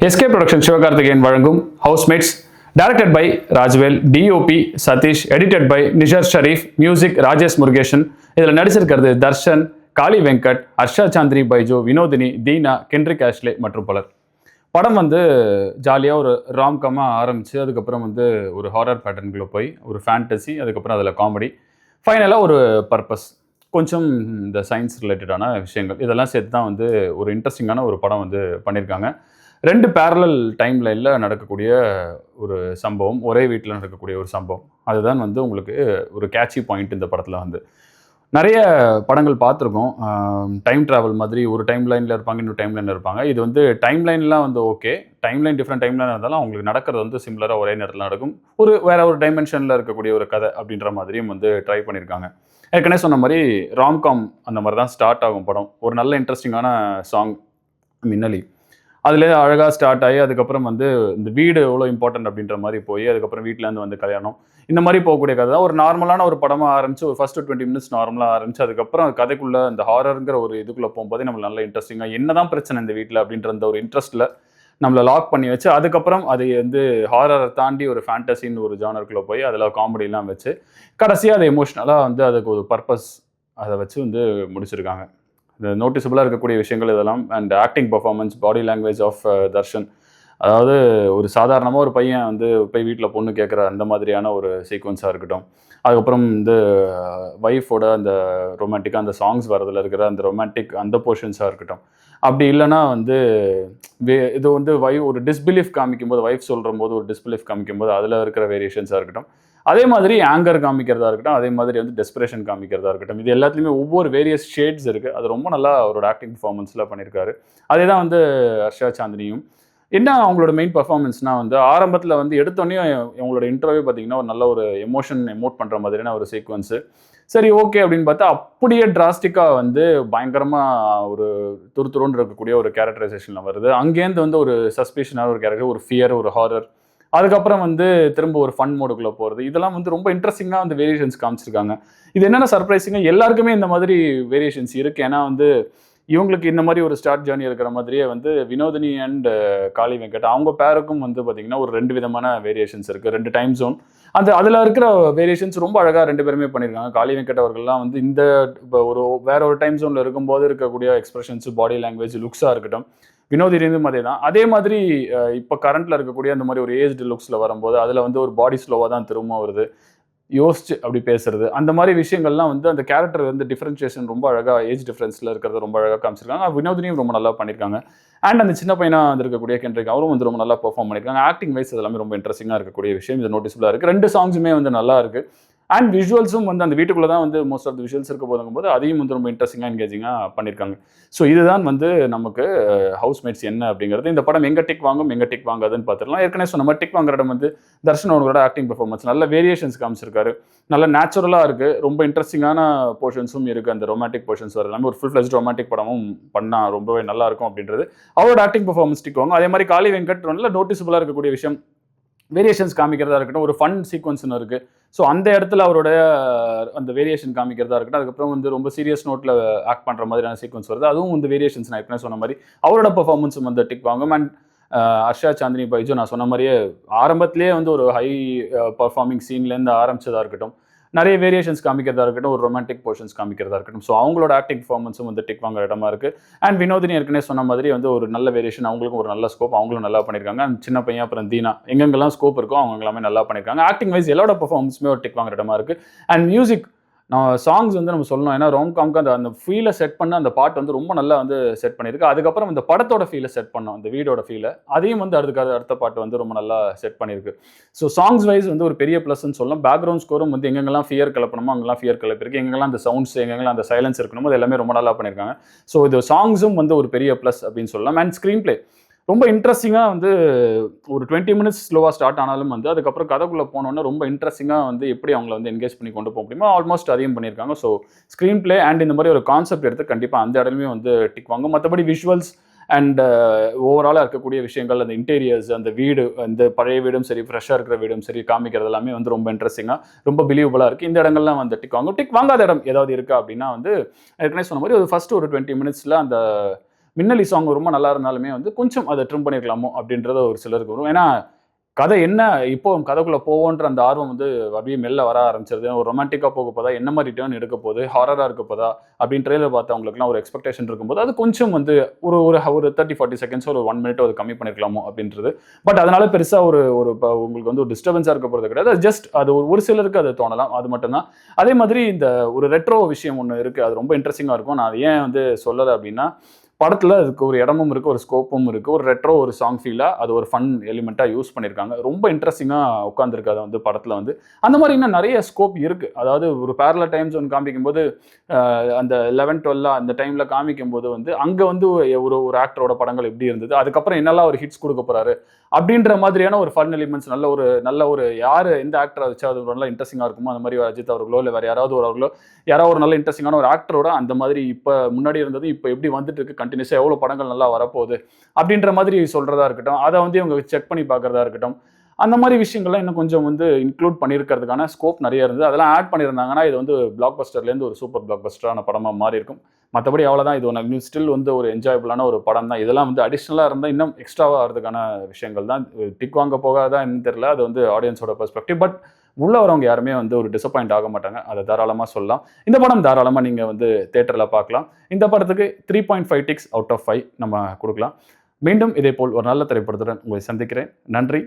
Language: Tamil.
எஸ்கே ப்ரொடக்ஷன் சிவகார்த்திகேயன் வழங்கும் housemates directed by Rajvel DOP Sathish edited by Nishar Shareef music Rajesh Murugesan இதில் நடிச்சிருக்கிறது தர்ஷன் காளி வெங்கட் ஹர்ஷா சாந்திரி பைஜோ வினோதினி தீனா கென்ரிக் ஆஷ்லே மற்றும் பலர். படம் வந்து ஜாலியாக ஒரு ராம்கமாக ஆரம்பித்து அதுக்கப்புறம் வந்து ஒரு ஹாரர் பேட்டர்னுக்குள்ளே போய் ஒரு ஃபேண்டசி அதுக்கப்புறம் அதில் காமெடி ஃபைனலாக ஒரு பர்பஸ் கொஞ்சம் இந்த சயின்ஸ் ரிலேட்டடான விஷயங்கள். இதெல்லாம் சேர்த்து தான் வந்து ஒரு இன்ட்ரெஸ்டிங்கான ஒரு படம் வந்து பண்ணியிருக்காங்க ரெண்டு பேரலல் டைம் லைனில் நடக்கக்கூடிய ஒரு சம்பவம் ஒரே வீட்டில் நடக்கக்கூடிய ஒரு சம்பவம். அதுதான் வந்து உங்களுக்கு ஒரு கேட்சி பாயிண்ட் இந்த படத்தில் வந்து. நிறைய படங்கள் பார்த்துருக்கோம். டைம் ட்ராவல் மாதிரி ஒரு டைம் லைனில் இருப்பாங்க இன்னொரு டைம் லைனில் இருப்பாங்க. இது வந்து டைம் லைன்லாம் வந்து okay time line different time line இருந்தாலும் அவங்களுக்கு நடக்கிறது வந்து சிமிலராக ஒரே நேரத்தில் நடக்கும். ஒரு வேற ஒரு டைமென்ஷனில் இருக்கக்கூடிய ஒரு கதை அப்படின்ற மாதிரியும் வந்து ட்ரை பண்ணியிருக்காங்க ஏற்கனவே சொன்ன மாதிரி ராம்காம் அந்த மாதிரி தான் ஸ்டார்ட் ஆகும் படம். ஒரு நல்ல இன்ட்ரெஸ்டிங்கான சாங் மின்னலி. அதுலேருந்து அழகாக ஸ்டார்ட் ஆகி அதுக்கப்புறம் வந்து இந்த வீடு எவ்வளோ இம்பார்ட்டன்ட் அப்படின்ற மாதிரி போய் அதுக்கப்புறம் வீட்டிலேருந்து வந்து கல்யாணம். இந்த மாதிரி போகக்கூடிய கதை தான். ஒரு நார்மலான ஒரு படமாக ஆரம்பிச்சு ஒரு ஃபஸ்ட்டு டுவெண்ட்டி மினிட்ஸ் நார்மலாக ஆரம்பிச்சு அதுக்கப்புறம் கதைக்குள்ளே அந்த ஹாரருங்கிற ஒரு இதுக்குள்ளே போகும்போது நம்ம நல்ல இன்ட்ரெஸ்டிங்காக என்னதான் பிரச்சனை இந்த வீட்டில் அப்படின்ற அந்த ஒரு இன்ட்ரெஸ்ட்டில் நம்மளை லாக் பண்ணி வச்சு அதுக்கப்புறம் அது வந்து ஹாரரை தாண்டி ஒரு ஃபேண்டசின்னு ஒரு ஜானருக்குள்ளே போய் அதில் காமெடிலாம் வச்சு கடைசியாக அது எமோஷ்னலாக வந்து அதுக்கு ஒரு பர்பஸ் அதை வச்சு வந்து முடிச்சிருக்காங்க. இந்த நோட்டிசபிளாக இருக்கக்கூடிய விஷயங்கள் இதெல்லாம் and acting performance body language of Darshan அதாவது ஒரு சாதாரணமாக ஒரு பையன் வந்து போய் வீட்டில் பொண்ணு கேட்குற அந்த மாதிரியான ஒரு சீக்வன்ஸாக இருக்கட்டும். அதுக்கப்புறம் இந்த uh, ஒய்ஃபோட அந்த ரொமான்டிக்காக அந்த சாங்ஸ் வரதில் இருக்கிற அந்த ரொமான்டிக் அந்த போர்ஷன்ஸாக இருக்கட்டும். அப்படி இல்லைன்னா வந்து வே இது வந்து வை ஒரு டிஸ்பிலீஃப் காமிக்கும்போது ஒய்ஃப் சொல்கிற போது ஒரு டிஸ்பிலீஃப் காமிக்கும்போது அதில் இருக்கிற வேரியேஷன்ஸாக இருக்கட்டும். அதே மாதிரி ஆங்கர் காமிக்கிறதா இருக்கட்டும் அதே மாதிரி வந்து டெஸ்பிரேஷன் காமிக்கிறதா இருக்கட்டும் இது எல்லாத்துலேயுமே ஒவ்வொரு வேரியஸ் ஷேட்ஸ் இருக்குது அது ரொம்ப நல்லா அவரோட ஆக்டிங் பர்ஃபார்மன்ஸில் பண்ணியிருக்காரு அதே தான் வந்து ஹர்ஷா சாந்தினியும். என்ன அவங்களோட மெயின் பர்ஃபார்மன்ஸ்னால் வந்து ஆரம்பத்தில் வந்து எடுத்தோடனே அவங்களோட இன்டர்வியூ பார்த்தீங்கன்னா ஒரு நல்ல ஒரு எமோஷன் எமோட் பண்ணுற மாதிரியான ஒரு சீக்வன்ஸு சரி ஓகே அப்படின்னு பார்த்தா அப்படியே டிராஸ்டிக்காக வந்து பயங்கரமாக ஒரு துருத்துருன்னு இருக்கக்கூடிய ஒரு கேரக்டரைசேஷனில் வருது. அங்கேருந்து வந்து ஒரு சஸ்பிஷனான ஒரு கேரக்டர் ஒரு ஃபியர் ஒரு ஹாரர் அதுக்கப்புறம் வந்து திரும்ப ஒரு ஃபன் மோடுக்குள்ளே போகிறது இதெல்லாம் வந்து ரொம்ப இன்ட்ரெஸ்டிங்காக வந்து வேரியேஷன்ஸ் காமிச்சிருக்காங்க. இது என்னென்ன சர்ப்ரைசிங்காக எல்லாருக்குமே இந்த மாதிரி வேரியேஷன்ஸ் இருக்குது ஏன்னா வந்து இவங்களுக்கு இந்த மாதிரி ஒரு ஸ்டார்ட் ஜேர்னி இருக்கிற மாதிரியே வந்து வினோதினி அண்ட் காளி வெங்கட் அவங்க பேருக்கும் வந்து பார்த்தீங்கன்னா ஒரு ரெண்டு விதமான வேரியேஷன்ஸ் இருக்குது ரெண்டு டைம் ஜோன் அந்த அதில் இருக்கிற வேரியேஷன்ஸ் ரொம்ப அழகாக ரெண்டு பேருமே பண்ணியிருக்காங்க காளி வெங்கட் அவர்கள்லாம் வந்து இந்த இப்போ ஒரு வேற ஒரு டைம் ஜோனில் இருக்கும்போது இருக்கக்கூடிய எக்ஸ்பிரஷன்ஸ் பாடி லாங்குவேஜ் லுக்ஸாக இருக்கட்டும். வினோதிரிந்தும் அதே தான் அதே மாதிரி இப்போ கரண்ட்டில் இருக்கக்கூடிய அந்த மாதிரி ஒரு ஏஜ்டு லுக்ஸில் வரும்போது அதில் வந்து ஒரு பாடி ஸ்லோவாக தான் திரும்ப வருது. யோசிச்சு அப்படி பேசுறது. அந்த மாதிரி விஷயங்கள்லாம் வந்து அந்த கேரக்டர் வந்து டிஃப்ரென்ஷியேஷன் ரொம்ப அழகாக ஏஜ் டிஃப்ரென்ஸில் இருக்கிறத ரொம்ப அழகாக காமிச்சிருக்காங்க. வினோதினியும் ரொம்ப நல்லா பண்ணியிருக்காங்க. அண்ட் அந்த சின்ன பையனாக வந்திருக்கக்கூடிய கென்ட்ரிக் அவரும் வந்து ரொம்ப நல்லா பெர்ஃபார்ம் பண்ணியிருக்காங்க. ஆக்டிங் வைஸ் எல்லாமே ரொம்ப இன்ட்ரெஸ்டிங்காக இருக்கக்கூடிய விஷயம். இது நோட்டிஸ்ஃபுல்லாக இருக்குது ரெண்டு சாங்ஸுமே வந்து நல்லா இருக்குது அண்ட் விஷுவல்ஸும் வந்து அந்த வீட்டுக்குள்ளே தான் வந்து மோஸ்ட் ஆஃப் த விஷுவல்ஸ் இருக்க போதுங்கும் போது அதையும் வந்து ரொம்ப இன்ட்ரெஸ்டிங்காக என்கேஜிங்காக பண்ணியிருக்காங்க. ஸோ இதுதான் வந்து நமக்கு ஹவுஸ் மேட்ஸ் என்ன அப்படிங்கிறது. இந்த படம் எங்க டிக் வாங்கும் எங்க டிக் வாங்காதுன்னு பார்த்துக்கலாம் ஏற்கனவே சொன்ன நம்ம டிக் வாங்குற இடம் வந்து தர்ஷன் அவங்களோட ஆக்டிங் பெர்ஃபார்மன்ஸ் நல்ல வேரியேஷன்ஸ் காமிச்சிருக்காரு. நல்ல நேச்சுரலாக இருக்குது ரொம்ப இன்ட்ரெஸ்டிங்கான போர்ஷன்ஸும் இருக்குது அந்த ரொமான்டிக் போர்ஷன்ஸ் வர எல்லாமே. ஒரு ஃபுல் ஃப்ளெஜ் ரொமான்டிக் படமும் பண்ணால் ரொம்பவே நல்லா இருக்கும் அப்படின்றது. அவரோட ஆக்டிங் பெர்ஃபார்மன்ஸ் டிக் வாங்கும். அதே மாதிரி காளி வெங்கட் நல்ல நோட்டிசபிளாக இருக்கக்கூடிய விஷயம் வேரியேஷன்ஸ் காமிக்கிறதா இருக்கட்டும் ஒரு ஃபன் சீக்வன்ஸ்னு இருக்குது ஸோ அந்த இடத்துல அவரோட அந்த வேரியேஷன் காமிக்கிறதா இருக்கட்டும் அதுக்கப்புறம் வந்து ரொம்ப சீரியஸ் நோட்டில் ஆக்ட் பண்ணுற மாதிரியான சீக்வன்ஸ் வருது. அதுவும் வந்து வேரியேஷன்ஸ் நான் ஏற்கனவே சொன்ன மாதிரி. அவரோட பர்ஃபார்மன்ஸும் வந்து டிக் வாங்கும். அண்ட் ஹர்ஷா சாந்தினி பைஜோ நான் சொன்ன மாதிரியே ஆரம்பத்திலேயே வந்து ஒரு ஹை பர்ஃபார்மிங் சீன்லேருந்து ஆரம்பிச்சதாக இருக்கட்டும். நிறைய வேரியேஷன்ஸ் காமிக்கிறதா இருக்கட்டும் ஒரு ரொமான்டிக் போர்ஷன்ஸ் காமிக்கிறதா இருக்கட்டும். ஸோ அவங்களோட ஆக்டிங் பர்ஃபார்மன்ஸும் வந்து டிக் வாங்குற இடமா இருக்கு. அண்ட் வினோதினி ஏற்கனவே சொன்ன மாதிரி வந்து ஒரு நல்ல வேரியேஷன் அவங்களுக்கும் ஒரு நல்ல ஸ்கோப் அவங்களும் நல்லா பண்ணியிருக்காங்க. அண்ட் சின்ன பையன் அப்புறம் தீனா எங்கெங்கெல்லாம் ஸ்கோப் இருக்கோ அவங்க எல்லாமே நல்லா பண்ணியிருக்காங்க. ஆக்டிங் வைஸ் எல்லாரோட பர்ஃபார்மன்ஸுமே ஒரு டிக் வாங்குற இடமா இருக்கு. அண்ட் மியூசிக் நான் சாங்ஸ் வந்து நம்ம சொல்லணும். ஏன்னா ரோம் காம்க்கு அந்த அந்த ஃபீலை செட் பண்ண அந்த பாட்டு வந்து ரொம்ப நல்லா வந்து செட் பண்ணியிருக்கு. அதுக்கப்புறம் இந்த படத்தோட ஃபீலை செட் பண்ணோம். அந்த வீடோட ஃபீலை அதையும் வந்து அதுக்கு அடுத்த பாட்டு வந்து ரொம்ப நல்லா செட் பண்ணியிருக்கு. ஸோ சாங்ஸ் வைஸ் வந்து ஒரு பெரிய ப்ளஸ்ன்னு சொல்லலாம். பேக்ரவுண்ட் ஸ்கோரும் வந்து எங்கெங்கெல்லாம் ஃபியர் கலப்பணுமோ அங்கெல்லாம் ஃபியர் கலப்பிருக்கு எங்கெங்கெல்லாம் அந்த சவுண்ட்ஸ் எங்கெல்லாம் அந்த சைலன்ஸ் இருக்கணுமோ அது எல்லாமே ரொம்ப நல்லா பண்ணியிருக்காங்க. ஸோ இது சாங்ஸும் வந்து ஒரு பெரிய ப்ளஸ் அப்படின்னு சொல்லலாம். அண்ட் ஸ்க்ரீன் பிளே ரொம்ப இன்ட்ரெஸ்டிங்காக வந்து ஒரு டுவெண்ட்டி மினிட்ஸ் ஸ்லோவாக ஸ்டார்ட் ஆனாலும் வந்து அதுக்கப்புறம் கதைக்குள்ளே போனோன்னே ரொம்ப இன்ட்ரெஸ்டிங்காக வந்து எப்படி அவங்கள வந்து என்கேஜ் பண்ணி கொண்டு போக முடியுமோ ஆல்மோஸ்ட் அதையும் பண்ணியிருக்காங்க. ஸோ ஸ்க்ரீன் பிளே அண்ட் இந்த மாதிரி ஒரு கான்செப்ட் எடுத்து கண்டிப்பாக அந்த இடமே வந்து டிக் வாங்க மற்றபடி விஷுவல்ஸ் அண்ட் ஓவராலாக இருக்கக்கூடிய விஷயங்கள் அந்த இன்டீரியர்ஸ் அந்த வீடு அந்த பழைய வீடும் சரி ஃப்ரெஷ்ஷாக இருக்கிற வீடும் சரி காமிக்கிறது எல்லாமே வந்து ரொம்ப இன்ட்ரெஸ்டிங்காக ரொம்ப பிலீவபுளாக இருக்குது இந்த இடங்கள்லாம் வந்து டிக் வாங்கும். டிக் வாங்காத இடம் ஏதாவது இருக்கா அப்படின்னா வந்து ஏற்கனவே சொன்ன மாதிரி ஒரு ஃபர்ஸ்ட் ஒரு டுவெண்ட்டி மினிட்ஸில் அந்த மின்னலி சாங் ரொம்ப நல்லா இருந்தாலுமே வந்து கொஞ்சம் அதை ட்ரிம் பண்ணியிருக்கலாமோ அப்படின்றது ஒரு சிலருக்கு வரும். ஏன்னா கதை என்ன இப்போ கதைக்குள்ளே போவோன்ற அந்த ஆர்வம் வந்து அப்படியே மெல்ல வர ஆரம்பிச்சிருது. ஒரு ரொமான்டிக்காக போக போதா என்ன மாதிரி டேர்ன் எடுக்க போகுது ஹாரராக இருக்க போதா அப்படின்னு ட்ரெயிலர் பார்த்தவங்களுக்குலாம் ஒரு எக்ஸ்பெக்டேஷன் இருக்கும்போது அது கொஞ்சம் வந்து ஒரு ஒரு ஒரு தேர்ட்டி ஃபார்ட்டி செகண்ட்ஸ் ஒரு ஒன் மினிட் அது கம்மி பண்ணிருக்கலாமோ அப்படின்றது. பட் அதனால பெருசாக ஒரு ஒரு இப்போ உங்களுக்கு வந்து ஒரு டிஸ்டர்பன்ஸாக இருக்க போகிறது கிடையாது. ஜஸ்ட் அது ஒரு ஒரு சிலருக்கு அது தோணலாம். அது மட்டும்தான். அதே மாதிரி இந்த ஒரு ரெட்ரோ விஷயம் ஒன்று இருக்குது அது ரொம்ப இன்ட்ரெஸ்டிங்காக இருக்கும். நான் அதை ஏன் வந்து சொல்லலை அப்படின்னா படத்தில் அதுக்கு ஒரு இடமும் இருக்குது ஒரு ஸ்கோப்பும் இருக்குது ஒரு ரெட்ரோ ஒரு சாங் ஃபீலாக அது ஒரு ஃபன் எலிமெண்ட்டாக யூஸ் பண்ணியிருக்காங்க ரொம்ப இன்ட்ரெஸ்டிங்காக உட்காந்துருக்கு அதை வந்து படத்தில் வந்து. அந்த மாதிரி இன்னும் நிறைய ஸ்கோப் இருக்குது அதாவது ஒரு பேரல டைம்ஸ் ஒன்று காமிக்கும்போது அந்த லெவன் டுவெல்லாக அந்த டைமில் காமிக்கும்போது வந்து அங்கே வந்து ஒரு ஒரு ஆக்டரோட படங்கள் எப்படி இருந்தது அதுக்கப்புறம் என்னெல்லாம் ஒரு ஹிட்ஸ் கொடுக்க போகிறாரு அப்படின்ற மாதிரியான ஒரு ஃபன் எலிமெண்ட்ஸ் நல்ல ஒரு நல்ல ஒரு யார் எந்த ஆக்டரை வச்சு அது நல்லா இன்ட்ரெஸ்டிங்காக இருக்குமோ அந்த மாதிரி அஜித் அவர்களோ இல்லை வேறு யாராவது ஒரு அவர்களோ யாராவது ஒரு நல்ல இன்ட்ரெஸ்டிங்கான ஒரு ஆக்டரோட அந்த மாதிரி இப்போ முன்னாடி இருந்தது இப்போ எப்படி வந்துட்டு இருக்கு கண்டினியூஸாக எவ்வளோ படங்கள் நல்லா வரப்போகுது அப்படின்ற மாதிரி சொல்கிறதா இருக்கட்டும் அதை வந்து இவங்க செக் பண்ணி பார்க்குறதா இருக்கட்டும். அந்த மாதிரி விஷயங்கள்லாம் இன்னும் கொஞ்சம் வந்து இன்க்ளூட் பண்ணியிருக்கிறதுக்கான ஸ்கோப் நிறைய இருந்தது. அதெல்லாம் ஆட் பண்ணியிருந்தாங்கன்னா இது வந்து பிளாக் பஸ்டர்லேருந்து ஒரு சூப்பர் பிளாக் பஸ்டரான படமாக மாறி இருக்கும். மற்றபடி அவ்வளோதான் இது ஒன்று ஸ்டில் வந்து ஒரு என்ஜாயபிளான ஒரு படம் தான். இதெல்லாம் வந்து அடிஷ்னலாக இருந்தால் இன்னும் எக்ஸ்ட்ராவாக ஆகிறதுக்கான விஷயங்கள் தான். டிக் வாங்க போகாதான் என்ன தெரியல. அது வந்து ஆடியன்ஸோட பெர்ஸ்பெக்டிவ் பட் உள்ள வரவங்க யாருமே வந்து ஒரு டிசப்பாயிண்ட் ஆக மாட்டாங்க. அதை தாராளமாக சொல்லலாம். இந்த படம் தாராளமாக நீங்கள் வந்து தேட்டரில் பார்க்கலாம். இந்த படத்துக்கு three point five ticks out of five நம்ம கொடுக்கலாம். மீண்டும் இதே போல் ஒரு நல்ல திரைப்படத்துடன் உங்களை சந்திக்கிறேன். நன்றி.